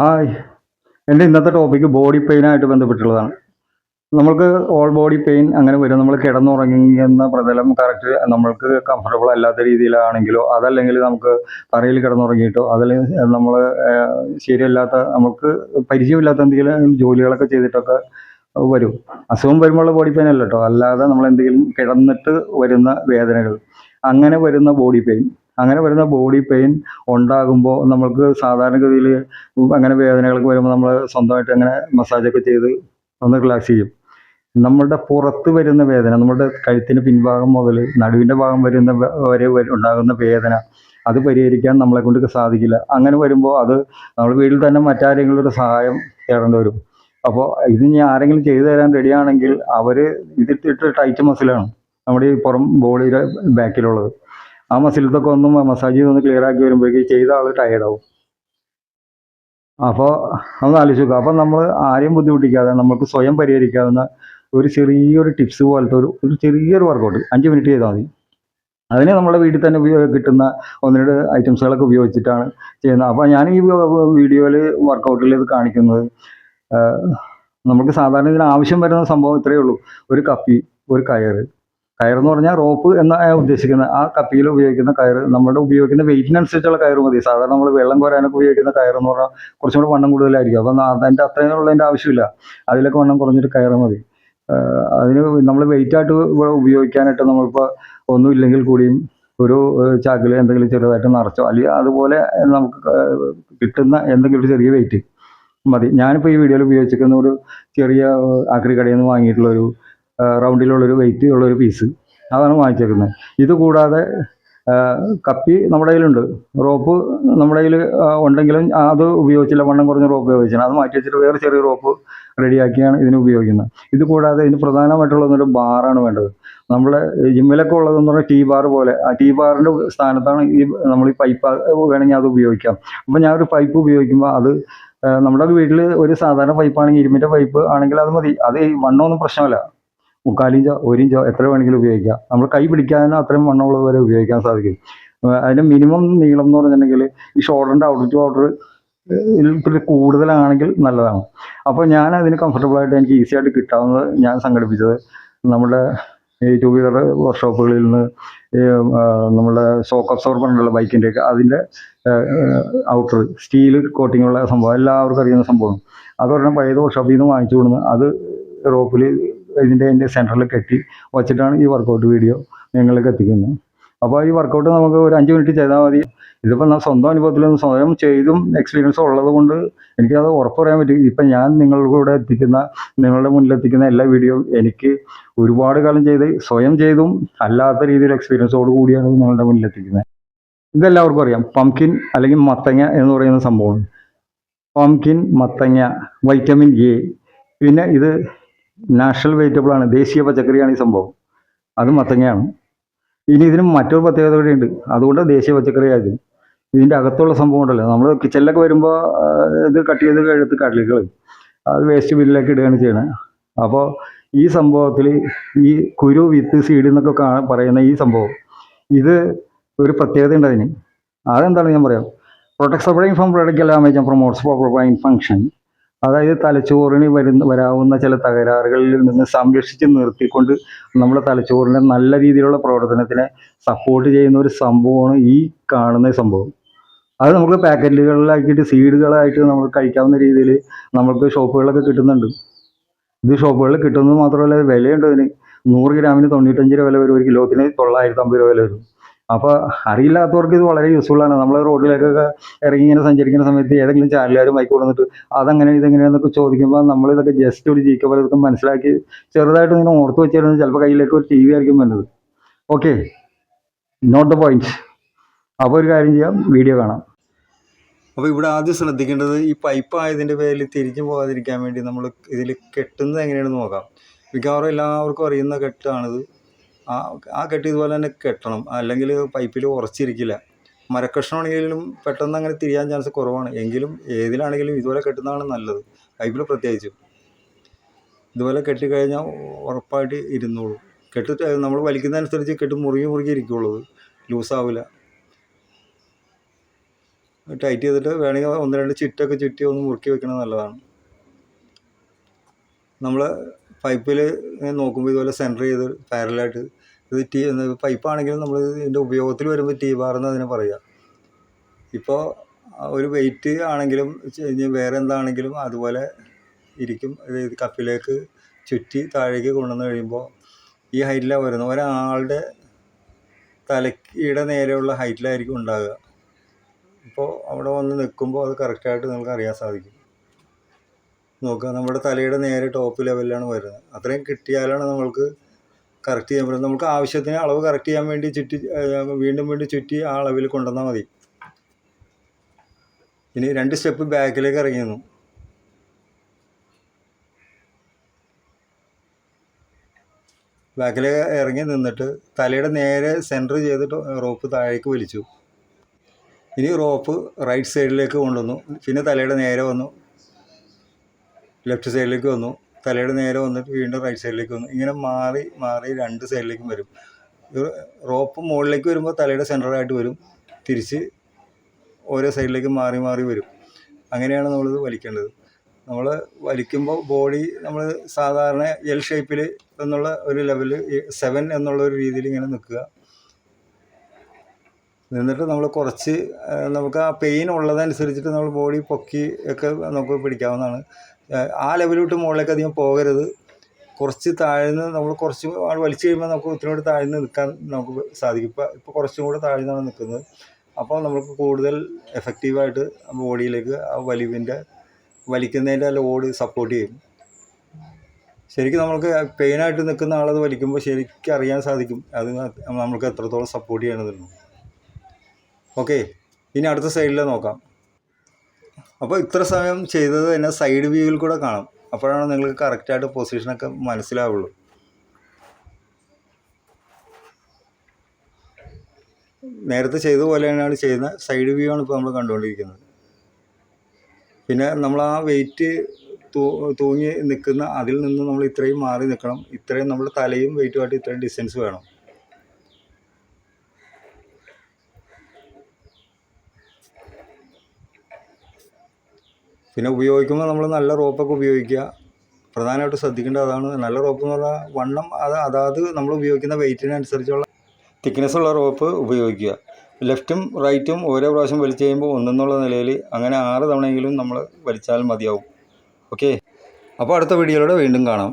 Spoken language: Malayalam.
ഹായ്. എന്റെ ഇന്നത്തെ ടോപ്പിക്ക് ബോഡി പെയിനായിട്ട് ബന്ധപ്പെട്ടുള്ളതാണ്. നമ്മൾക്ക് ഓൾ ബോഡി പെയിൻ അങ്ങനെ വരും. നമ്മൾ കിടന്നുറങ്ങുന്ന പ്രതലം കറക്റ്റ് നമ്മൾക്ക് കംഫർട്ടബിൾ അല്ലാത്ത രീതിയിലാണെങ്കിലോ അതല്ലെങ്കിൽ നമുക്ക് തറയിൽ കിടന്നുറങ്ങിയിട്ടോ അതല്ലെങ്കിൽ നമ്മൾ ശരിയല്ലാത്ത നമുക്ക് പരിചയമില്ലാത്ത എന്തെങ്കിലും ജോലികളൊക്കെ ചെയ്തിട്ടൊക്കെ വരും. അസുഖം വരുമ്പോഴുള്ള ബോഡി പെയിൻ അല്ല കേട്ടോ. അല്ലാതെ നമ്മൾ എന്തെങ്കിലും കിടന്നിട്ട് വരുന്ന വേദനകൾ. അങ്ങനെ വരുന്ന ബോഡി പെയിൻ അങ്ങനെ വരുന്ന ബോഡി പെയിൻ ഉണ്ടാകുമ്പോൾ നമ്മൾക്ക് സാധാരണഗതിയിൽ അങ്ങനെ വേദനകളൊക്കെ വരുമ്പോൾ നമ്മൾ സ്വന്തമായിട്ട് അങ്ങനെ മസാജൊക്കെ ചെയ്ത് ഒന്ന് റിലാക്സ് ചെയ്യും. നമ്മളുടെ പുറത്ത് വരുന്ന വേദന നമ്മുടെ കഴുത്തിന് പിൻഭാഗം മുതൽ നടുവിന്റെ ഭാഗം വരുന്ന വരെ ഉണ്ടാകുന്ന വേദന അത് പരിഹരിക്കാൻ നമ്മളെ കൊണ്ട് സാധിക്കില്ല. അങ്ങനെ വരുമ്പോൾ അത് നമ്മൾ വീട്ടിൽ തന്നെ മറ്റാരെങ്കിലും ഒരു സഹായം തേടേണ്ടി വരും. അപ്പോൾ ഇത് ഇനി ആരെങ്കിലും ചെയ്തു തരാൻ റെഡിയാണെങ്കിൽ അവർ ഇതിട്ടിട്ട് ടൈറ്റ് മസിലാണ് നമ്മുടെ ഈ പുറം ബോഡിയുടെ ബാക്കിലുള്ളത് ആ മസിലത്തൊക്കെ ഒന്നും മസാജ് ചെയ്ത് ഒന്ന് ക്ലിയർ ആക്കി വരുമ്പോഴേക്ക് ചെയ്ത ആൾ ടയർഡാവും അപ്പോൾ ഒന്ന് ആലോചിച്ച് നോക്കുക അപ്പോൾ നമ്മൾ ആരെയും ബുദ്ധിമുട്ടിക്കാതെ നമുക്ക് സ്വയം പരിഹരിക്കാവുന്ന ഒരു ചെറിയൊരു ടിപ്സ് പോലത്തെ ഒരു ഒരു ചെറിയൊരു വർക്കൗട്ട് അഞ്ച് മിനിറ്റ് ചെയ്താൽ മതി. അതിന് നമ്മുടെ വീട്ടിൽ തന്നെ കിട്ടുന്ന ഒന്ന് രണ്ട് ഐറ്റംസുകളൊക്കെ ഉപയോഗിച്ചിട്ടാണ് ചെയ്യുന്നത്. അപ്പോൾ ഞാൻ ഈ വീഡിയോയിൽ വർക്കൗട്ടിൽ ഇത് കാണിക്കുന്നത് നമുക്ക് സാധാരണ ഇതിന് ആവശ്യം വരുന്ന സംഭവം ഇത്രയേ ഉള്ളൂ. ഒരു കപ്പി ഒരു കയറ് കയറെന്ന് പറഞ്ഞാൽ റോപ്പ് എന്ന ഉദ്ദേശിക്കുന്നത് ആ കപ്പിയിൽ ഉപയോഗിക്കുന്ന കയർ നമ്മുടെ ഉപയോഗിക്കുന്ന വെയിറ്റിനനുസരിച്ചുള്ള കയർ മതി. സാധാരണ നമ്മൾ വെള്ളം കോരാനൊക്കെ ഉപയോഗിക്കുന്ന കയർ എന്ന് പറഞ്ഞാൽ കുറച്ചും കൂടെ വണ്ണം കൂടുതലായിരിക്കും. അപ്പം അതിന്റെ അത്രയും ഉള്ളതിന്റെ ആവശ്യമില്ല. അതിലൊക്കെ വണ്ണം കുറഞ്ഞൊരു കയർ മതി. അതിന് നമ്മൾ വെയിറ്റ് ആയിട്ട് ഇവിടെ ഉപയോഗിക്കാനായിട്ട് നമ്മളിപ്പോൾ ഒന്നും ഇല്ലെങ്കിൽ കൂടിയും ഒരു ചാക്കിൽ എന്തെങ്കിലും ചെറുതായിട്ട് നിറച്ചോ അല്ലെങ്കിൽ അതുപോലെ നമുക്ക് കിട്ടുന്ന എന്തെങ്കിലും ഒരു ചെറിയ വെയിറ്റ് മതി. ഞാനിപ്പോൾ ഈ വീഡിയോയിൽ ഉപയോഗിച്ചിരിക്കുന്ന ഒരു ചെറിയ ആക്രി കടയിൽ നിന്ന് വാങ്ങിയിട്ടുള്ള ഒരു റൗണ്ടിലുള്ളൊരു വെയിറ്റ് ഉള്ളൊരു പീസ് അതാണ് വാങ്ങിച്ചേക്കുന്നത്. ഇത് കൂടാതെ കപ്പി നമ്മുടെ കയ്യിലുണ്ട്. റോപ്പ് നമ്മുടെ കയ്യിൽ ഉണ്ടെങ്കിലും അത് ഉപയോഗിച്ചില്ല. വണ്ണം കുറഞ്ഞ റോപ്പ് ഉപയോഗിച്ചാണ് അത് മാറ്റി വെച്ചിട്ട് വേറെ ചെറിയ റോപ്പ് റെഡിയാക്കിയാണ് ഇതിന് ഉപയോഗിക്കുന്നത്. ഇത് കൂടാതെ ഇതിന് പ്രധാനമായിട്ടുള്ള ഒരു ബാറാണ് വേണ്ടത്. നമ്മുടെ ജിമ്മിലൊക്കെ ഉള്ളതെന്ന് പറഞ്ഞാൽ ടീ ബാർ പോലെ. ആ ടീ ബാറിന്റെ സ്ഥാനത്താണ് ഈ നമ്മൾ ഈ പൈപ്പ് വേണമെങ്കിൽ അത് ഉപയോഗിക്കാം. അപ്പം ഞാൻ ഒരു പൈപ്പ് ഉപയോഗിക്കുമ്പോൾ അത് നമ്മുടെ വീട്ടിൽ ഒരു സാധാരണ പൈപ്പാണെങ്കിൽ ഇരുമ്പിന്റെ പൈപ്പ് ആണെങ്കിൽ അത് മതി. അത് വണ്ണമൊന്നും പ്രശ്നമല്ല. മുക്കാലിഞ്ചോ ഒരിഞ്ചോ എത്ര വേണമെങ്കിലും ഉപയോഗിക്കാം. നമ്മൾ കൈ പിടിക്കാൻ അത്രയും വണ്ണമുള്ളത് വരെ ഉപയോഗിക്കാൻ സാധിക്കും. അതിന്റെ മിനിമം നീളം എന്ന് പറഞ്ഞിട്ടുണ്ടെങ്കിൽ ഈ ഷോൾഡറിന്റെ ഔട്ടർ ടു ഔട്ടർ ഇതിൽ കൂടുതലാണെങ്കിൽ നല്ലതാണ്. അപ്പോൾ ഞാൻ അതിന് കംഫർട്ടബിൾ ആയിട്ട് എനിക്ക് ഈസി ആയിട്ട് കിട്ടാവുന്നത് ഞാൻ സംഘടിപ്പിച്ചത് നമ്മുടെ ഈ ടു വീലർ വർക്ക്ഷോപ്പുകളിൽ നിന്ന് നമ്മുടെ ഷോക്ക് അബ്സോർബർ ബൈക്കിന്റെ ബൈക്കിന്റെയൊക്കെ അതിന്റെ ഔട്ടർ സ്റ്റീൽ കോട്ടിംഗ് ഉള്ള സംഭവം എല്ലാവർക്കും അറിയുന്ന സംഭവം. അത് പറഞ്ഞാൽ പഴയത് വർക്ക്ഷോപ്പിൽ നിന്ന് വാങ്ങിച്ചു കൊടുന്ന് അത് റോപ്പിൽ ഇതിന്റെ അതിന്റെ സെന്ററിൽ കെട്ടി വച്ചിട്ടാണ് ഈ വർക്കൗട്ട് വീഡിയോ നിങ്ങളിലേക്ക് എത്തിക്കുന്നത്. അപ്പോൾ ഈ വർക്കൗട്ട് നമുക്ക് ഒരു അഞ്ച് മിനിറ്റ് ചെയ്താൽ മതി. ഇതിപ്പോൾ ഞാൻ സ്വന്തം അനുഭവത്തിലൊന്നും സ്വയം ചെയ്തും എക്സ്പീരിയൻസ് ഉള്ളത് കൊണ്ട് എനിക്കത് ഉറപ്പ് പറയാൻ പറ്റും. ഇപ്പം ഞാൻ നിങ്ങളുടെ കൂടെ എത്തിക്കുന്ന നിങ്ങളുടെ മുന്നിൽ എത്തിക്കുന്ന എല്ലാ വീഡിയോയും എനിക്ക് ഒരുപാട് കാലം ചെയ്ത് സ്വയം ചെയ്തും അല്ലാത്ത രീതിയിൽ എക്സ്പീരിയൻസോട് കൂടിയാണ് നിങ്ങളുടെ മുന്നിൽ എത്തിക്കുന്നത്. ഇതെല്ലാവർക്കും അറിയാം. പംകിൻ അല്ലെങ്കിൽ മത്തങ്ങ എന്ന് പറയുന്ന സംഭവമാണ്. പംകിൻ മത്തങ്ങ വൈറ്റമിൻ എ പിന്നെ ഇത് നാഷണൽ വെജിറ്റബിൾ ആണ് ദേശീയ പച്ചക്കറിയാണ് ഈ സംഭവം. അത് മത്തങ്ങയാണ്. ഇനി ഇതിന് മറ്റൊരു പ്രത്യേകത കൂടി ഉണ്ട് അതുകൊണ്ട് ദേശീയ പച്ചക്കറി ആയത്. ഇതിന്റെ അകത്തുള്ള സംഭവം ഉണ്ടല്ലോ. നമ്മൾ കിച്ചണിലൊക്കെ വരുമ്പോൾ ഇത് കട്ട് ചെയ്ത് എടുത്ത് കടലിൽ കളയും അത് വേസ്റ്റ് ബില്ലിലേക്ക് ഇടുകയാണ് ചെയ്യണത് അപ്പോൾ ഈ സംഭവത്തിൽ ഈ കുരു വിത്ത് സീഡ് എന്നൊക്കെ പറയുന്ന ഈ സംഭവം ഇത് ഒരു പ്രത്യേകത ഉണ്ട് അതിന്. അതെന്താണ് ഞാൻ പറയാം. Protect supplying from product damage promotes for brain function അതായത് തലച്ചോറിന് വരുന്ന വരാവുന്ന ചില തകരാറുകളിൽ നിന്ന് സംരക്ഷിച്ച് നിർത്തിക്കൊണ്ട് നമ്മുടെ തലച്ചോറിന്റെ നല്ല രീതിയിലുള്ള പ്രവർത്തനത്തിനെ സപ്പോർട്ട് ചെയ്യുന്ന ഒരു സംഭവമാണ് ഈ കാണുന്ന സംഭവം. അത് നമുക്ക് പാക്കറ്റുകളിലാക്കിയിട്ട് സീഡുകളായിട്ട് നമ്മൾ കഴിക്കാവുന്ന രീതിയിൽ നമുക്ക് ഷോപ്പുകളിലൊക്കെ കിട്ടുന്നുണ്ട്. ഇത് ഷോപ്പുകളിൽ കിട്ടുന്നത് മാത്രമല്ല വിലയുണ്ട് അതിന്. നൂറ് ഗ്രാമിന് തൊണ്ണൂറ്റഞ്ച് രൂപ വില വരും ഒരു കിലോത്തിന് തൊള്ളായിരത്തി അമ്പത് രൂപ വില വരും. അപ്പോൾ അറിയില്ലാത്തവർക്ക് ഇത് വളരെ യൂസ്ഫുൾ ആണ്. നമ്മൾ റോഡിലേക്കൊക്കെ ഇറങ്ങി ഇങ്ങനെ സഞ്ചരിക്കുന്ന സമയത്ത് ഏതെങ്കിലും ചാനലുകാർ മൈക്ക് കൊടുത്തിട്ട് അതങ്ങനെ ഇതെങ്ങനെയാണെന്നൊക്കെ ചോദിക്കുമ്പോൾ നമ്മൾ ഇതൊക്കെ ജസ്റ്റ് ഒരു ജീക്ക പോലെ ഇതൊക്കെ മനസ്സിലാക്കി ചെറുതായിട്ട് ഇങ്ങനെ ഓർത്ത് വെച്ചിരുന്നത് ചിലപ്പോൾ കയ്യിലേക്ക് ഒരു ടി വി ആയിരിക്കും വരുന്നത് ഓക്കെ നോട്ട് ദ പോയിന്റ് അപ്പോൾ ഒരു കാര്യം ചെയ്യാം. വീഡിയോ കാണാം. അപ്പോൾ ഇവിടെ ആദ്യം ശ്രദ്ധിക്കേണ്ടത് ഈ പൈപ്പ് ആയതിന്റെ പേരിൽ തിരിഞ്ഞു പോകാതിരിക്കാൻ വേണ്ടി നമ്മൾ ഇതിൽ കെട്ടുന്നത് എങ്ങനെയാണെന്ന് നോക്കാം. മിക്കവാറും എല്ലാവർക്കും അറിയുന്ന കെട്ടാണിത്. ആ ആ കെട്ട് ഇതുപോലെ തന്നെ കെട്ടണം. അല്ലെങ്കിൽ പൈപ്പിൽ ഉറച്ചിരിക്കില്ല. മരക്കഷ്ണമാണെങ്കിലും പെട്ടെന്ന് അങ്ങനെ തിരിയാൻ ചാൻസ് കുറവാണ്. എങ്കിലും ഏതിലാണെങ്കിലും ഇതുപോലെ കെട്ടുന്നതാണ് നല്ലത്. പൈപ്പിൽ പ്രത്യേകിച്ചും. ഇതുപോലെ കെട്ടിക്കഴിഞ്ഞാൽ ഉറപ്പായിട്ട് ഇരുന്നോളൂ. കെട്ട് നമ്മൾ വലിക്കുന്നതനുസരിച്ച് കെട്ട് മുറുകി മുറുകി ഇരിക്കുള്ളൂ. ലൂസാവില്ല ടൈറ്റ് ചെയ്തിട്ട് വേണമെങ്കിൽ ഒന്ന് രണ്ട് ചുറ്റൊക്കെ ചുറ്റി ഒന്ന് മുറുക്കി വെക്കുന്നത് നല്ലതാണ്. നമ്മൾ പൈപ്പിൽ നോക്കുമ്പോൾ ഇതുപോലെ സെന്റർ ചെയ്ത് പാരലായിട്ട് ടീ പൈപ്പാണെങ്കിലും നമ്മൾ ഇതിന്റെ ഉപയോഗത്തിൽ വരുമ്പോൾ ടീ ബാർ എന്ന് അതിനെ പറയുക ഇപ്പോൾ ഒരു വെയിറ്റ് ആണെങ്കിലും ഇനി വേറെ എന്താണെങ്കിലും അതുപോലെ ഇരിക്കും. ഇത് കപ്പിലേക്ക് ചുറ്റി താഴേക്ക് കൊണ്ടുവന്ന് കഴിയുമ്പോൾ ഈ ഹൈറ്റിലാണ് വരുന്നത്. ഒരാളുടെ തലയുടെ നേരെയുള്ള ഹൈറ്റിലായിരിക്കും ഉണ്ടാകുക ഇപ്പോൾ അവിടെ വന്ന് നിൽക്കുമ്പോൾ അത് കറക്റ്റായിട്ട് നിങ്ങൾക്ക് അറിയാൻ സാധിക്കും. നോക്കുക നമ്മുടെ തലയുടെ നേരെ ടോപ്പ് ലെവലിലാണ് വരുന്നത്. അത്രയും കിട്ടിയാലാണ് നമ്മൾക്ക് കറക്റ്റ് ചെയ്യാൻ പറ്റും. നമുക്ക് ആവശ്യത്തിന് അളവ് കറക്റ്റ് ചെയ്യാൻ വേണ്ടി ചുറ്റി വീണ്ടും വീണ്ടും ചുറ്റി ആ അളവിൽ കൊണ്ടുവന്നാൽ മതി. ഇനി രണ്ട് സ്റ്റെപ്പ് ബാക്കിലേക്ക് ഇറങ്ങിയിരുന്നു ബാക്കിലേക്ക് ഇറങ്ങി നിന്നിട്ട് തലയുടെ നേരെ സെന്റർ ചെയ്തിട്ട് റോപ്പ് താഴേക്ക് വലിച്ചു. ഇനി റോപ്പ് റൈറ്റ് സൈഡിലേക്ക് കൊണ്ടുവന്നു. പിന്നെ തലയുടെ നേരെ വന്നു. ലെഫ്റ്റ് സൈഡിലേക്ക് വന്നു. തലയുടെ നേരെ വന്നിട്ട് വീണ്ടും റൈറ്റ് സൈഡിലേക്ക് വന്നു. ഇങ്ങനെ മാറി മാറി രണ്ട് സൈഡിലേക്കും വരും. റോപ്പ് മുകളിലേക്ക് വരുമ്പോൾ തലയുടെ സെന്ററായിട്ട് വരും. തിരിച്ച് ഓരോ സൈഡിലേക്ക് മാറി മാറി വരും. അങ്ങനെയാണ് നമ്മളിത് വലിക്കേണ്ടത്. നമ്മൾ വലിക്കുമ്പോൾ ബോഡി നമ്മൾ സാധാരണ എൽ ഷേപ്പിൽ എന്നുള്ള ഒരു ലെവൽ സെവൻ എന്നുള്ള ഒരു രീതിയിൽ ഇങ്ങനെ നിൽക്കുക. നിന്നിട്ട് നമ്മൾ കുറച്ച് നമുക്ക് ആ പെയിൻ ഉള്ളതനുസരിച്ചിട്ട് നമ്മൾ ബോഡി പൊക്കി ഒക്കെ നമുക്ക് പിടിക്കാവുന്നതാണ്. ആ, ലെവലിലോട്ട് മുകളിലേക്ക് അധികം പോകരുത്. കുറച്ച് താഴ്ന്ന് നമ്മൾ കുറച്ച് ആൾ വലിച്ചു കഴിയുമ്പോൾ നമുക്ക് ഇത്തിരി കൂടി താഴ്ന്ന് നിൽക്കാൻ നമുക്ക് സാധിക്കും. ഇപ്പോൾ ഇപ്പോൾ കുറച്ചും കൂടെ താഴ്ന്നാണ് നിൽക്കുന്നത്. അപ്പോൾ നമുക്ക് കൂടുതൽ എഫക്റ്റീവായിട്ട് ബോഡിയിലേക്ക് ആ വലിവിന്റെ വലിക്കുന്നതിന്റെ ലോഡ് സപ്പോർട്ട് ചെയ്യും. ശരിക്കും നമുക്ക് പെയിനായിട്ട് നിൽക്കുന്ന ആളത് വലിക്കുമ്പോൾ ശരിക്കും അറിയാൻ സാധിക്കും. അത് നമ്മൾക്ക് എത്രത്തോളം സപ്പോർട്ട് ചെയ്യണമെന്നുള്ളൂ ഓക്കെ ഇനി അടുത്ത സൈഡിൽ നോക്കാം. അപ്പോൾ ഇത്ര സമയം ചെയ്തത് തന്നെ സൈഡ് വ്യൂവിൽ കൂടെ കാണാം. അപ്പോഴാണ് നിങ്ങൾക്ക് കറക്റ്റായിട്ട് പൊസിഷനൊക്കെ മനസ്സിലാവുള്ളൂ. നേരത്തെ ചെയ്ത പോലെ തന്നെയാണ് ചെയ്യുന്നത്. സൈഡ് വ്യൂ ആണ് ഇപ്പോൾ നമ്മൾ കണ്ടുകൊണ്ടിരിക്കുന്നത്. പിന്നെ നമ്മൾ ആ വെയിറ്റ് തൂങ്ങി നിൽക്കുന്ന അതിൽ നിന്ന് നമ്മൾ ഇത്രയും മാറി നിൽക്കണം ഇത്രയും നമ്മൾ തലയും വെയിറ്റുമായിട്ട് ഇത്രയും ഡിസ്റ്റൻസ് വേണം. പിന്നെ ഉപയോഗിക്കുമ്പോൾ നമ്മൾ നല്ല റോപ്പൊക്കെ ഉപയോഗിക്കുക. പ്രധാനമായിട്ട് ശ്രദ്ധിക്കേണ്ടത് അതാണ്. നല്ല റോപ്പ് എന്ന് പറഞ്ഞാൽ വണ്ണം അത് അതാത് നമ്മൾ ഉപയോഗിക്കുന്ന വെയിറ്റിനനുസരിച്ചുള്ള തിക്നെസ് ഉള്ള റോപ്പ് ഉപയോഗിക്കുക. ലെഫ്റ്റും റൈറ്റും ഓരോ പ്രാവശ്യം വലിച്ചു കഴിയുമ്പോൾ ഒന്നെന്നുള്ള നിലയിൽ അങ്ങനെ ആറ് തവണയെങ്കിലും നമ്മൾ വലിച്ചാൽ മതിയാവും. ഓക്കെ? അപ്പോൾ അടുത്ത വീഡിയോയിലൂടെ വീണ്ടും കാണാം.